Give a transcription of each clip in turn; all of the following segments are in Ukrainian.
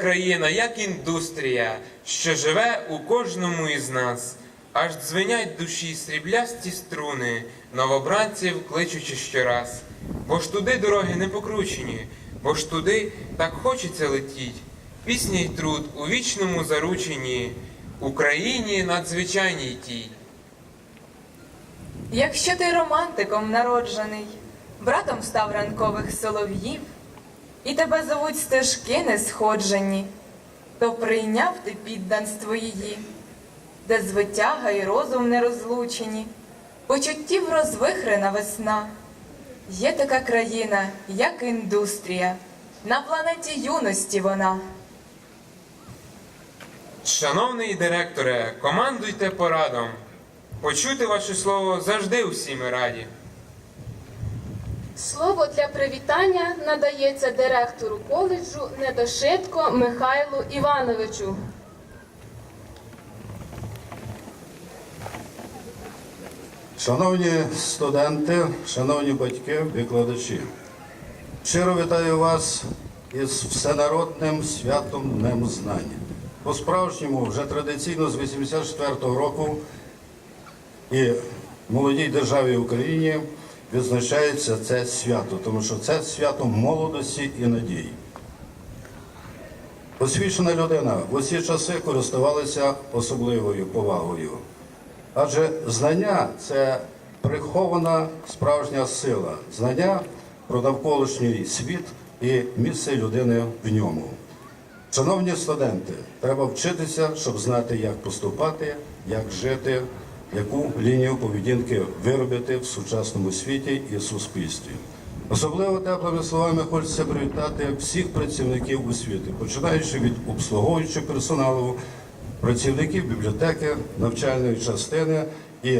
країна, як індустрія, що живе у кожному із нас. Аж дзвенять душі сріблясті струни, новобранців кличучи щораз. Бо ж туди дороги не покручені, бо ж туди так хочеться летіть. Пісня й труд у вічному зарученні, Україні надзвичайній тій. Якщо ти романтиком народжений, братом став ранкових солов'їв, і тебе зовуть стежки несходжені, то прийняв ти підданство її, де звитяга і розум не розлучені, почуттів розвихрена весна. Є така країна, як індустрія, на планеті юності вона. Шановний директоре, командуйте порадом. Почути ваше слово завжди усі ми раді. Слово для привітання надається директору коледжу Недошитко Михайлу Івановичу. Шановні студенти, шановні батьки, викладачі, щиро вітаю вас із всенародним святом Днем Знань. По-справжньому вже традиційно з 84-го року і молодій державі Україні відзначається це свято, тому що це свято молодості і надії. Освічена людина в усі часи користувалася особливою повагою. Адже знання це прихована справжня сила, знання про навколишній світ і місце людини в ньому. Шановні студенти, треба вчитися, щоб знати, як поступати, як жити, яку лінію поведінки виробити в сучасному світі і суспільстві. Особливо теплими словами хочеться привітати всіх працівників освіти, починаючи від обслуговуючого персоналу, працівників бібліотеки, навчальної частини і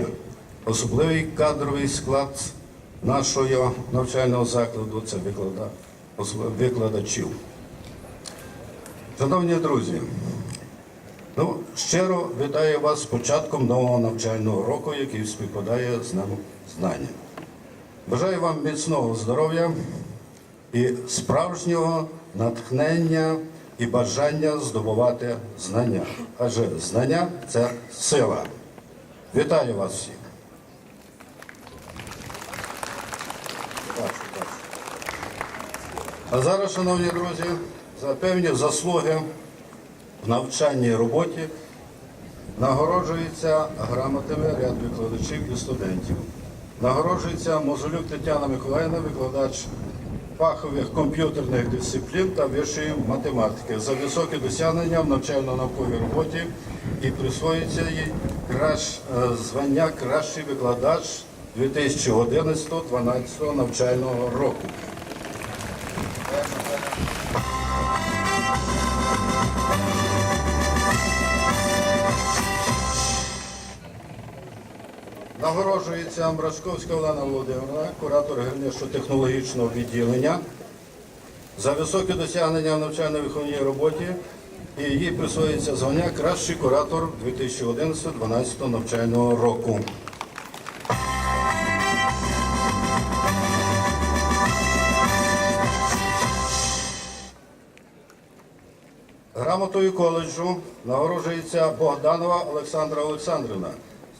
особливий кадровий склад нашого навчального закладу це виклада- викладачів. Шановні друзі, ну, щиро вітаю вас з початком нового навчального року, який співпадає з нами знання. Бажаю вам міцного здоров'я і справжнього натхнення і бажання здобувати знання. Адже знання це сила. Вітаю вас всіх. А зараз, шановні друзі, за певні заслуги в навчанні і роботі нагороджується грамотами ряд викладачів і студентів. Нагороджується Мозолюк Тетяна Миколаївна, викладач фахових комп'ютерних дисциплін та вищої математики за високі досягнення в навчально-науковій роботі і присвоюється їй кращ, е, звання Кращий викладач 2011-2012 навчального року. Нагороджується Амбрашковська Олена Володимирівна, куратор гірничо-технологічного відділення за високі досягнення в навчально-виховній роботі і їй присвоюється звання Кращий куратор 2011-2012 навчального року. Грамотою коледжу нагороджується Богданова Олександра Олександрівна,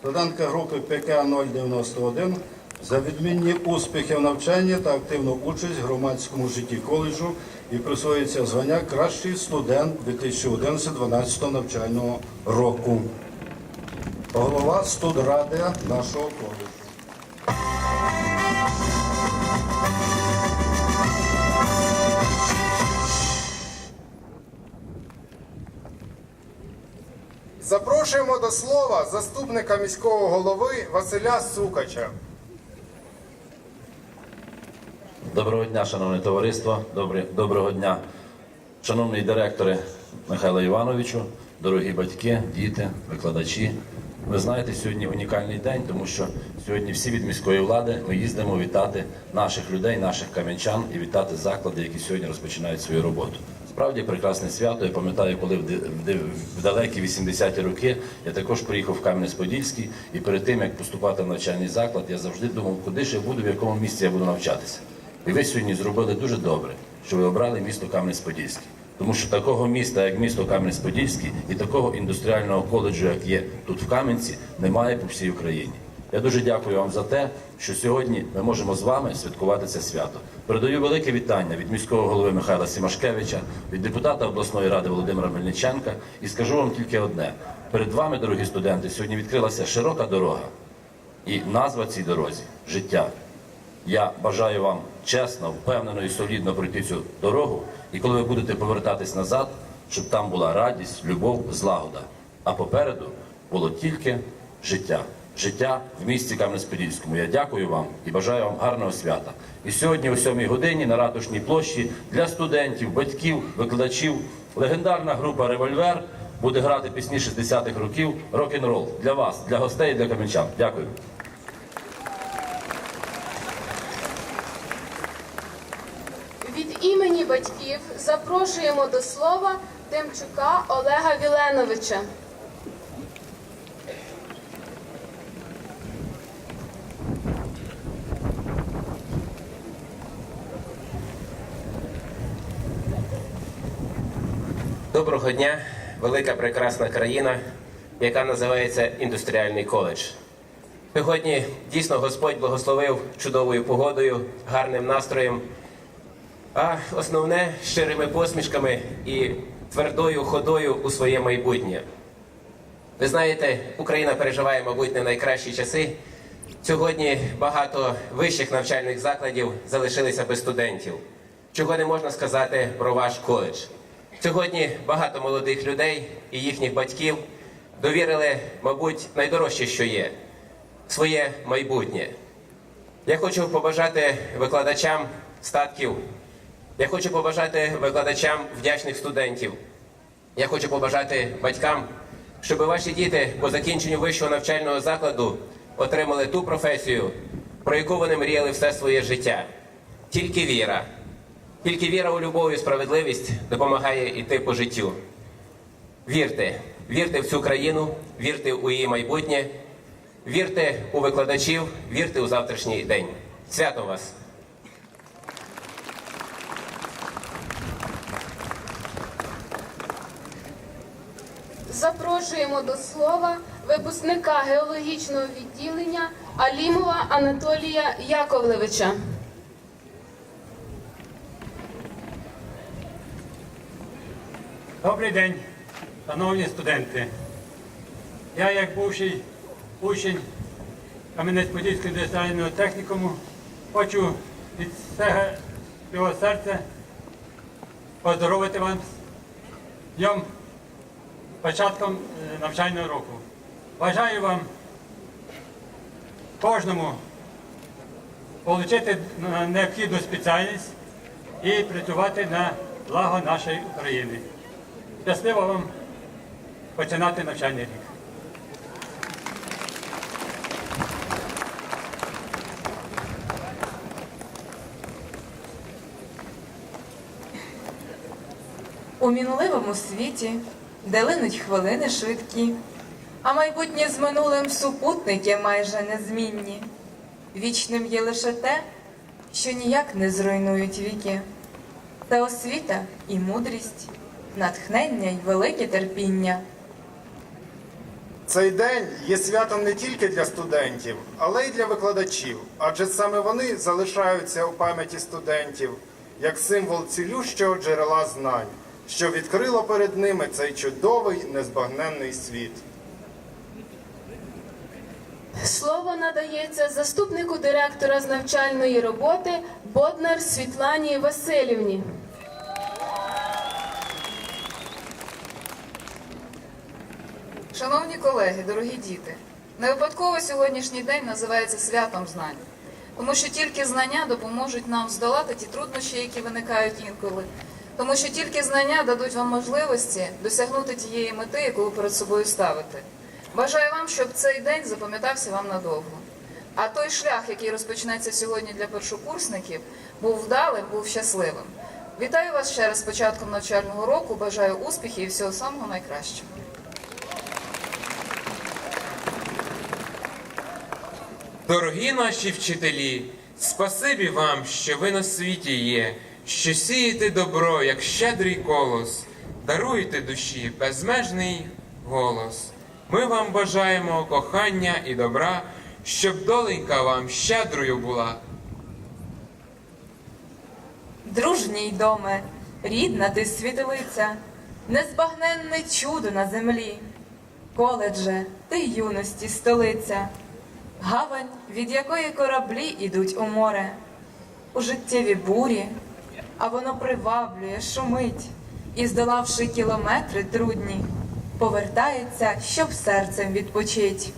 студентка групи ПК 091 за відмінні успіхи в навчанні та активну участь в громадському житті коледжу і присвоюється звання Кращий студент 2011-2012 навчального року. Голова студради нашого коледжу. Запрошуємо до слова заступника міського голови Василя Сукача. Доброго дня, шановне товариство. Доброго дня, шановний директоре Михайло Івановичу, дорогі батьки, діти, викладачі. Ви знаєте, сьогодні унікальний день, тому що сьогодні всі від міської влади ми їздимо вітати наших людей, наших кам'янчан і вітати заклади, які сьогодні розпочинають свою роботу. Справді прекрасне свято. Я пам'ятаю, коли в, далекі 80-ті роки я також приїхав в Кам'янець-Подільський, і перед тим як поступати в навчальний заклад, я завжди думав, куди ж я буду, в якому місці я буду навчатися. І ви сьогодні зробили дуже добре, що ви обрали місто Кам'янець-Подільський. Тому що такого міста, як місто Кам'янець-Подільський, і такого індустріального коледжу, як є тут в Кам'янці, немає по всій Україні. Я дуже дякую вам за те, що сьогодні ми можемо з вами святкувати це свято. Передаю велике вітання від міського голови Михайла Сімашкевича, від депутата обласної ради Володимира Мельниченка. І скажу вам тільки одне: перед вами, дорогі студенти, сьогодні відкрилася широка дорога. І назва цій дорозі життя. Я бажаю вам чесно, впевнено і солідно пройти цю дорогу. І коли ви будете повертатись назад, щоб там була радість, любов, злагода. А попереду було тільки життя. Життя в місті Кам'янець-Подільському. Я дякую вам і бажаю вам гарного свята. І сьогодні, о 7 годині, на ратушній площі для студентів, батьків, викладачів, легендарна група Револьвер буде грати пісні 60-х років рок-н-рол для вас, для гостей і для кам'янчан. Дякую. Від імені батьків запрошуємо до слова Тимчука Олега Віленовича. Доброго дня, велика прекрасна країна, яка називається індустріальний коледж. Сьогодні дійсно Господь благословив чудовою погодою, гарним настроєм, а основне щирими посмішками і твердою ходою у своє майбутнє. Ви знаєте, Україна переживає, мабуть, не найкращі часи. Сьогодні багато вищих навчальних закладів залишилися без студентів. Чого не можна сказати про ваш коледж. Сьогодні багато молодих людей і їхніх батьків довірили, мабуть, найдорожче, що є своє майбутнє. Я хочу побажати викладачам статків, я хочу побажати викладачам вдячних студентів. Я хочу побажати батькам, щоб ваші діти по закінченню вищого навчального закладу отримали ту професію, про яку вони мріяли все своє життя. Тільки віра. Тільки віра у любов і справедливість допомагає йти по життю. Вірте, вірте в цю країну, вірте у її майбутнє, вірте у викладачів, вірте у завтрашній день. Свято вас! Запрошуємо до слова випускника геологічного відділення Алімова Анатолія Яковлевича. Добрий день, шановні студенти. Я, як бувший учень Кам'янець-Подільського індустріального технікуму, хочу від всього свого серця поздоровити вам з днем початком е, навчального року. Бажаю вам кожному отримати необхідну спеціальність і працювати на благо нашої України. Щасливо вам починати навчальний рік. У мінливому світі, де линуть хвилини швидкі, а майбутнє з минулим супутники майже незмінні. Вічним є лише те, що ніяк не зруйнують віки. Та освіта і мудрість, натхнення й велике терпіння. Цей день є святом не тільки для студентів, але й для викладачів, адже саме вони залишаються у пам'яті студентів як символ цілющого джерела знань, що відкрило перед ними цей чудовий незбагненний світ. Слово надається заступнику директора з навчальної роботи Боднар Світлані Васильівні. Шановні колеги, дорогі діти, не випадково сьогоднішній день називається святом знань, тому що тільки знання допоможуть нам здолати ті труднощі, які виникають інколи, тому що тільки знання дадуть вам можливості досягнути тієї мети, яку ви перед собою ставите. Бажаю вам, щоб цей день запам'ятався вам надовго. А той шлях, який розпочнеться сьогодні для першокурсників, був вдалим, був щасливим. Вітаю вас ще раз з початком навчального року. Бажаю успіхів і всього самого найкращого. Дорогі наші вчителі, спасибі вам, що ви на світі є, що сієте добро, як щедрий колос, даруєте душі безмежний голос. Ми вам бажаємо кохання і добра, щоб доленька вам щедрою була. Дружній доме, рідна ти світилиця, незбагненне чудо на землі. Коледже, ти юності столиця, гавань, від якої кораблі ідуть у море, у життєві бурі, а воно приваблює, шумить, і, здолавши кілометри трудні, повертається, щоб серцем відпочить.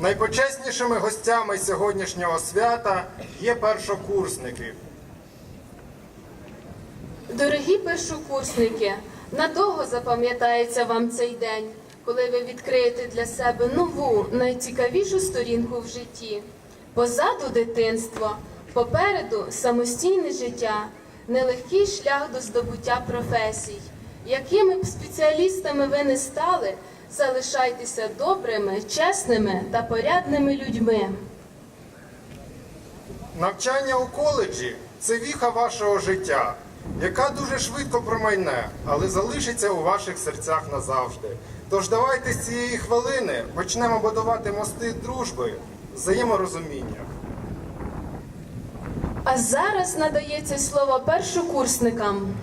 Найпочеснішими гостями сьогоднішнього свята є першокурсники. Дорогі першокурсники, надовго запам'ятається вам цей день, коли ви відкриєте для себе нову, найцікавішу сторінку в житті. Позаду дитинство, попереду самостійне життя, нелегкий шлях до здобуття професій. Якими б спеціалістами ви не стали, залишайтеся добрими, чесними та порядними людьми. Навчання у коледжі це віха вашого життя, яка дуже швидко промайне, але залишиться у ваших серцях назавжди. Тож давайте з цієї хвилини почнемо будувати мости дружби, взаєморозуміння. А зараз надається слово першокурсникам.